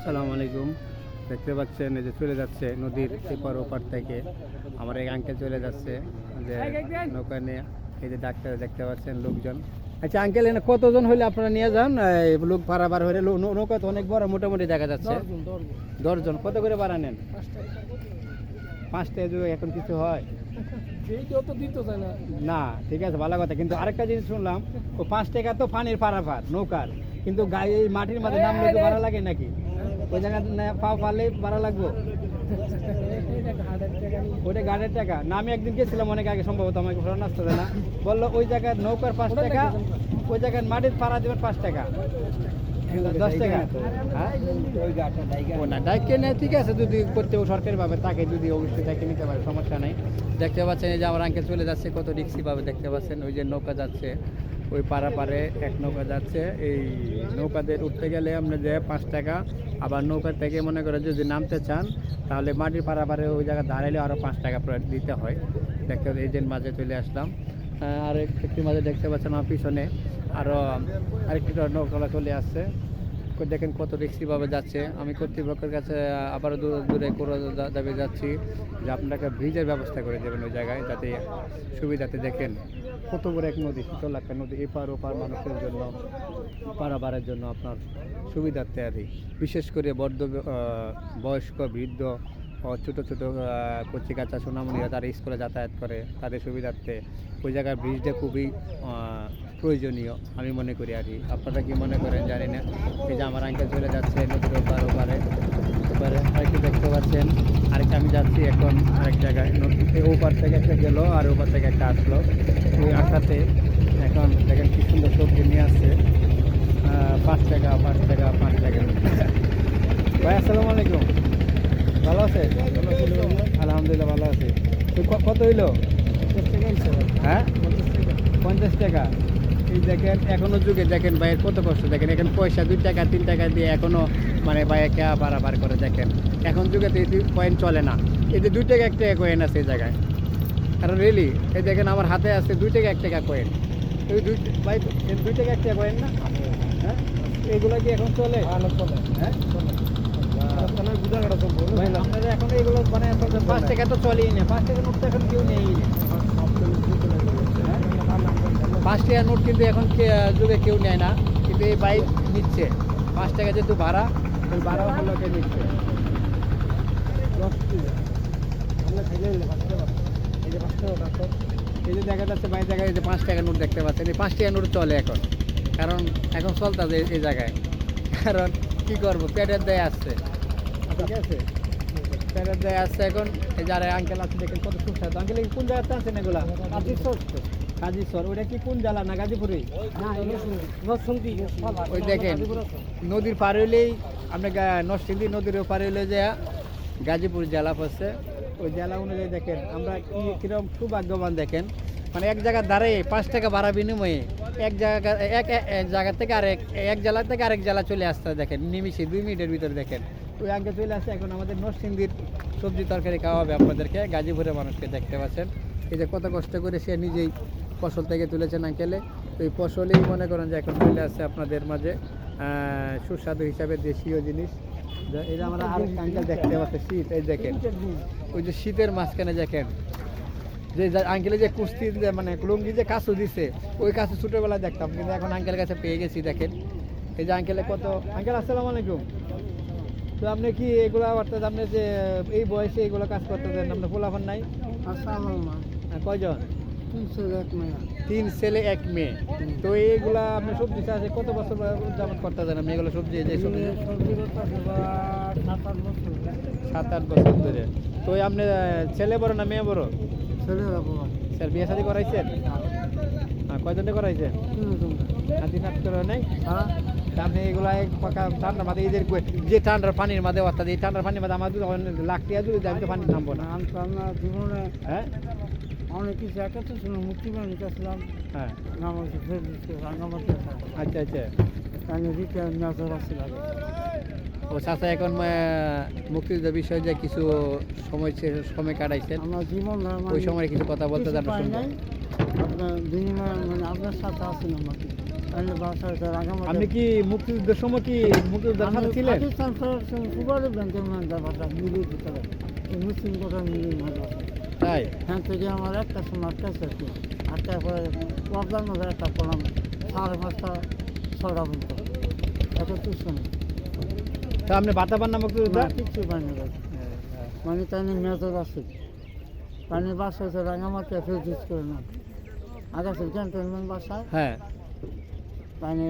আসসালামু আলাইকুম। দেখতে পাচ্ছেন এই যে চলে যাচ্ছে নদীর এপার ওপার থেকে। আমার এক আঙ্কেল চলে যাচ্ছে যে নৌকা নিয়ে। এই যে ডাক্তার দেখতে পাচ্ছেন লোকজন। আচ্ছা আঙ্কেল এখানে কতজন হলে আপনারা নিয়ে যান? এই লোক পারাবার হলে লো- নৌকা তো অনেক বড় মোটামুটি দেখা যাচ্ছে। দশজন কত করে ভাড়া নেন? পাঁচটা। যদি এখন কিছু হয়। না। ঠিক আছে ভালো কথা। কিন্তু আরেকটা জিনিস শুনলাম ও পাঁচ টাকা তো পানির পারাপার নৌকার। কিন্তু গায়ে মাটির মাঝে নামলে ভাড়া লাগে নাকি? ওই জায়গা পাও পারলে ভাড়া লাগবো। ওটা গাড়ির টাকা। না আমি একদিন গেছিলাম অনেক আগে সম্ভবত আমাকে ফোন আসতে না। বলল ওই জায়গার নৌকার পাঁচ টাকা ওই জায়গার মাটির পাড়া দেবেন পাঁচ টাকা। দশ টাকা। ও না ডাইকে নেয় ঠিক আছে যদি করতে সরকারি ভাবে তাকে যদি অবশ্যই তাকে নিতে পারে সমস্যা নাই। দেখতে পাচ্ছেন এই যে আমার আঙ্কেল চলে যাচ্ছে কত রিক্সি ভাবে দেখতে পাচ্ছেন ওই যে নৌকা যাচ্ছে। ওই পাড়া পারে এক নৌকা যাচ্ছে। এই নৌকাতে উঠতে গেলে আপনি যে পাঁচ টাকা আবার নৌকা থেকে মনে করে যদি নামতে চান তাহলে মাটির পাড়া পারে ওই জায়গায় দাঁড়াইলে আরও পাঁচ টাকা দিতে হয়। দেখতে এই যে মাঝে চলে আসলাম। আহ, আর একটি মাঝে দেখতে পাচ্ছেন আমার পিছনে আরও আরেকটি নৌকা চলে আসছে। দেখেন কত রিক্সিভাবে যাচ্ছে আমি কর্তৃপক্ষের কাছে আবারও দূরে দূরে করে দাবি যাচ্ছি যে আপনাকে ব্রিজের ব্যবস্থা করে দেবেন ওই জায়গায়, যাতে সুবিধাতে দেখেন কত বড় এক নদী, শীতল একটা নদী, এপার ওপার মানুষের জন্য, পারাবারের জন্য আপনার সুবিধার্থে আর। বিশেষ করে বদ্ধ বয়স্ক, বৃদ্ধ ছোটো ছোটো কচি কাঁচা সোনামণিরা তারা স্কুলে যাতায়াত করে, তাদের সুবিধার্থে ওই জায়গার ব্রিজটা খুবই প্রয়োজনীয় আমি মনে করি আর কি। আপনারা কি মনে করেন জানি না। এই যে আমার আঙ্কেল চলে যাচ্ছে নদীর ওপার ওপারে ওপারে আরেকটু দেখতে পাচ্ছেন? আরেকটা আমি যাচ্ছি এখন আরেক জায়গায়। নদী ওপার থেকে একটা গেলো আর ওপার থেকে একটা আসলো। ওই আসাতে এখন দেখেন কি সুন্দর সবজি নিয়ে আসছে। পাঁচ টাকা পাঁচ টাকা পাঁচ টাকা। ভাই আসসালামু আলাইকুম। ভালো আছে আলহামদুলিল্লাহ ভালো আছে। কত হইল? হ্যাঁ? পঞ্চাশ টাকা। এই দেখেন এখনও যুগে দেখেন ভাইয়ের কত কষ্ট। দেখেন এখন পয়সা দুই টাকা তিন টাকা দিয়ে এখনও মানে ভাইয়া কে বাড়াবার করে দেখেন। এখন যুগে তো এই কয়েন চলে না। এই যে দুই টাকা এক টাকা কয়েন আছে এই জায়গায়। কারণ রিয়েলি এই দেখেন আমার হাতে আছে দুই টাকা এক টাকা কয়েন ওই দুই ভাই দুই টাকা এক টাকা কয়েন না? হ্যাঁ? এগুলো কি এখন চলে? হ্যাঁ ভাই, আপনারা এখন এগুলো মানে পাঁচ টাকা তো চলেই না। পাঁচ টাকা নোট এখন কেউ নেই। হ্যাঁ? পাঁচ টাকা নোট কিন্তু এখন যুগে কেউ নেয় না কিন্তু এই বাইক নিচ্ছে। পাঁচ টাকা যেহেতু ভাড়া ওই ভাড়া লোকে নিচ্ছে। এই যে দেখা যাচ্ছে বাইক জায়গায় যে পাঁচ টাকা নোট দেখতে পাচ্ছেন এই পাঁচ টাকা নোট চলে এখন। কারণ এখন চলতেছে এই জায়গায়। কারণ কি করব? পেটের দেয় আসছে। ঠিক আছে। পেটের দেয় আসছে এখন। এই যারা আঙ্কেল আছে দেখেন কত সুস্বাদু। আঙ্কেল কোন জায়গাতে আছেন এগুলা? কাজীশ্বর ওটা কি কোন জেলা না গাজীপুরে? ওই দেখেন নদীর পার হইলেই আমরা নরসিংদী নদীর পার হইলে যে গাজীপুর জেলা পড়ছে। ওই জেলা অনুযায়ী দেখেন আমরা কি কীরকম সৌভাগ্যবান দেখেন। মানে এক জায়গা দাঁড়িয়ে পাঁচ টাকা ভাড়া বিনিময়ে এক জায়গা এক জায়গা থেকে আরেক এক জেলা থেকে আরেক জেলা চলে আসতে দেখেন নিমিশে দুই মিনিটের ভিতরে দেখেন। ওই আগে চলে আসছে এখন আমাদের নরসিংদীর সবজি তরকারি খাওয়া হবে আপনাদেরকে গাজীপুরের মানুষকে দেখতে পাচ্ছেন। এই যে কত কষ্ট করে সে নিজেই ফসল থেকে তুলেছেন আঙ্কেলে। তো এই ফসলেই মনে করেন যে এখন চলে আসছে আপনাদের মাঝে সুস্বাদু হিসাবে দেশীয় জিনিস। যে আমরা আর আঙ্কেল দেখতে পাচ্ছি শীত এই দেখেন। ওই যে শীতের মাঝখানে দেখেন। যে আঙ্কেলে যে কুস্তি মানে লুঙ্গি যে কাছু দিছে ওই কাছু ছোটোবেলায় দেখতাম কিন্তু এখন আঙ্কেলের কাছে পেয়ে গেছি দেখেন। এই যে আঙ্কেলে কত আঙ্কেল আসসালামু আলাইকুম। তো আপনি কি এগুলো অর্থাৎ আপনি যে এই বয়সে এগুলো কাজ করতে দেন আপনার পোলাফান নাই? কয়জন? তিন ছেলে এক মেয়ে। তো এইগুলা আপনি সবজি চাষে কত বছর যাবত করতে আপনি এগুলো সবজি যে সবজি সাত আট বছর। ধরে। তো আপনি ছেলে বড় না মেয়ে বড়? স্যার বিয়ে শাদি করাইছেন? হ্যাঁ কয়জনে করাইছেন? হাতি নাট করে নাই? তা আপনি এগুলা এক পাকা ঠান্ডা মাঝে এদের যে ঠান্ডার পানির মাঝে অর্থাৎ এই ঠান্ডার পানির মাঝে আমার লাখ টাকা যদি আমি তো পানি নামবো না। জীবনে হ্যাঁ? অনেক কিছু একাত্তর ছিল মুক্তি বাহিনী গেছিলাম হ্যাঁ। রাঙ্গামাটি আচ্ছা আচ্ছা। রিটার নজর আসছিল ও চাচা এখন মুক্তিযুদ্ধ বিষয়ে যে কিছু সময় সময় কাটাইছেন আমার জীবন ওই সময় কিছু কথা বলতে জানা আপনার বিনিময়ে মানে আপনার সাথে আছেন আমাকে। আপনি কি মুক্তিযুদ্ধের সময় কি মুক্তিযোদ্ধার সাথে ছিলেন? পাকিস্তান ব্যাংকের মিলিয়ে মুসলিম কোটা মিলিয়ে তাই এখান থেকে আমার একটা সাড়ে পাঁচটা ছটা পর্যন্ত। এত কিছু নেই তা আপনি বাতা পান না কিচ্ছু মানে তাই মেজর আছে। পানি বাসা হচ্ছে রাঙামাটি ফেরত করে না আগাছে ক্যান্টনমেন্ট বাসা হ্যাঁ। পানি